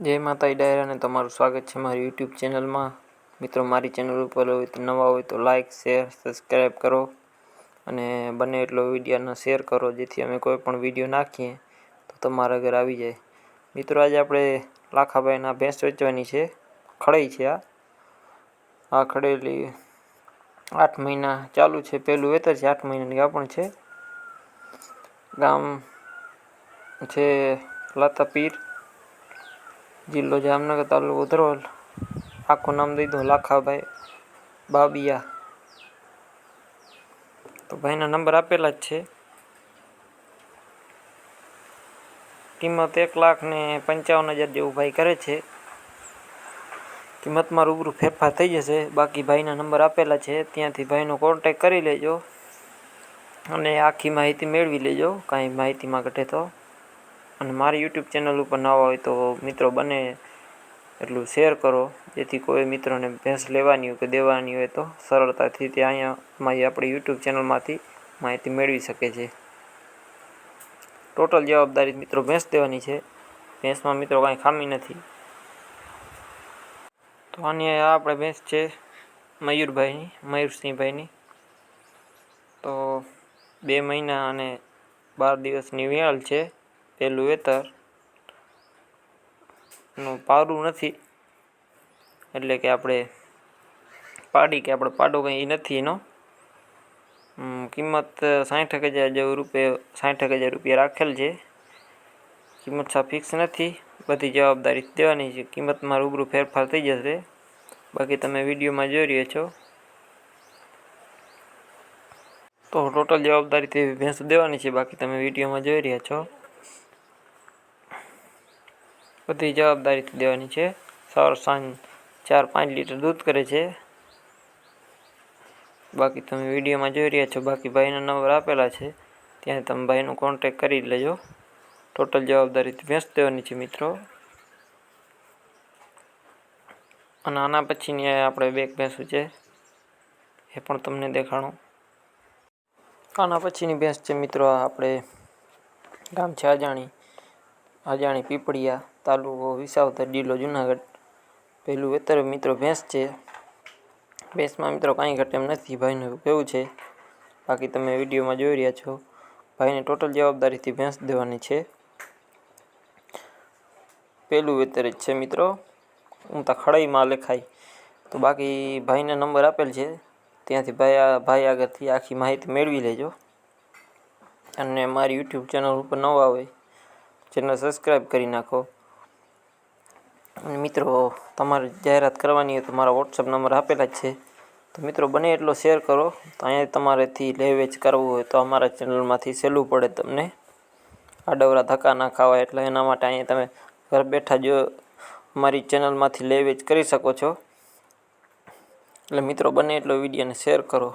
જય માતાજી ડાયરાને તમારું સ્વાગત છે મારી યુટ્યુબ ચેનલમાં. મિત્રો, મારી ચેનલ ઉપર હોય તો નવા હોય તો લાઇક શેર સબસ્ક્રાઈબ કરો અને બને એટલો વિડીયોને શેર કરો જેથી અમે કોઈ પણ વીડિયો નાખીએ તો તમારા ઘર આવી જાય. મિત્રો, આજે આપણે લાખાભાઈના ભેંસ વેચવાની છે. ખડાઈ છે આ. આ ખડેલી આઠ મહિના ચાલુ છે. પહેલું વેતર છે, આઠ મહિનાની પણ છે. ગામ છે લાતાપીર. જિલ્લો જામનગર તાલુકો ઉધરોલ આખું નામ દઈ દો લાખાભાઈ બાબિયા. તો ભાઈના નંબર આપેલા જ છે. કિંમત એક લાખ ને પંચાવન હજાર જેવું ભાઈ કરે છે. કિંમતમાં રૂબરૂ ફેરફાર થઈ જશે. બાકી ભાઈના નંબર આપેલા છે. ત્યાંથી ભાઈનો કોન્ટેક કરી લેજો અને આખી માહિતી મેળવી લેજો. કાંઈ માહિતીમાં ઘટે તો. અને મારી યુટ્યુબ ચેનલ ઉપર નવા હોય તો મિત્રો બને એટલું શેર કરો. જેથી કોઈ મિત્રોને ભેંસ લેવાની હોય કે દેવાની હોય તો સરળતાથી તે અહીંયા મારી આપણી યુટ્યુબ ચેનલમાંથી માહિતી મેળવી શકે છે. ટોટલ જવાબદારી મિત્રો ભેંસ દેવાની છે. ભેંસમાં મિત્રો કાંઈ ખામી નથી. તો આની આપણે ભેંસ છે મયુરભાઈની, મયુરસિંહભાઈની. તો બે મહિના અને બાર દિવસની વેળ છે. પહેલું વેતરનું પારું નથી. એટલે કે આપણે પાડી કે આપણે પાડો કંઈ નથી એનો. કિંમત સાઠ હજાર જેવું રૂપિયા સાઠ એક હજાર રૂપિયા રાખેલ છે. કિંમત સા ફિક્સ નથી. બધી જવાબદારી દેવાની છે. કિંમતમાં રૂબરૂ ફેરફાર થઈ જશે. બાકી તમે વિડીયોમાં જોઈ રહ્યા છો. તો ટોટલ જવાબદારી ભેંસ દેવાની છે. બાકી તમે વિડીયોમાં જોઈ રહ્યા છો. બધી જવાબદારીથી દેવાની છે. સવાર સાંજ, ચાર પાંચ લીટર દૂધ કરે છે. બાકી તમે વિડીયોમાં જોઈ રહ્યા છો, બાકી ભાઈના નંબર આપેલા છે. ત્યાં તમે ભાઈનો કોન્ટેક કરી લેજો. ટોટલ જવાબદારીથી ભેંસ દેવાની છે મિત્રો. અને આના પછીની આપણે બે ભેંસું છે, એ પણ તમને દેખાણું. આના પછીની ભેંસ છે મિત્રો આપણે ગામ છે અજાણી અજાણી પીપળિયા. તાલુકો વિસાવદર જિલ્લો જુનાગઢ. પહેલું વેતર મિત્રો ભેંસ છે. ભેંસમાં મિત્રો કાંઈ ઘટે એમ નથી. ભાઈનું કેવું છે? બાકી તમે વિડીયોમાં જોઈ રહ્યા છો. ભાઈને ટોટલ જવાબદારીથી ભેંસ દેવાની છે. પહેલું વેતર જ છે મિત્રો. હું તો ખડાઈમાં લખાય. તો બાકી ભાઈને નંબર આપેલ છે. ત્યાંથી ભાઈ ભાઈ આગળથી આખી માહિતી મેળવી લેજો. અને મારી યુટ્યુબ ચેનલ ઉપર નવા હોય, ચેનલ સબસ્ક્રાઈબ કરી નાખો. અને મિત્રો, તમારે જાહેરાત કરવાની હોય તો મારા વોટ્સઅપ નંબર આપેલા જ છે. તો મિત્રો, બને એટલો શેર કરો. તો અહીંયા તમારેથી લે વેચ કરવું હોય તો અમારા ચેનલમાંથી સહેલું પડે તમને. આડવરા ધક્કા ના ખાવા એટલે એના માટે અહીંયા તમે ઘર બેઠા જો અમારી ચેનલમાંથી લે વેચ કરી શકો છો. એટલે મિત્રો, બને એટલો વિડીયોને શેર કરો.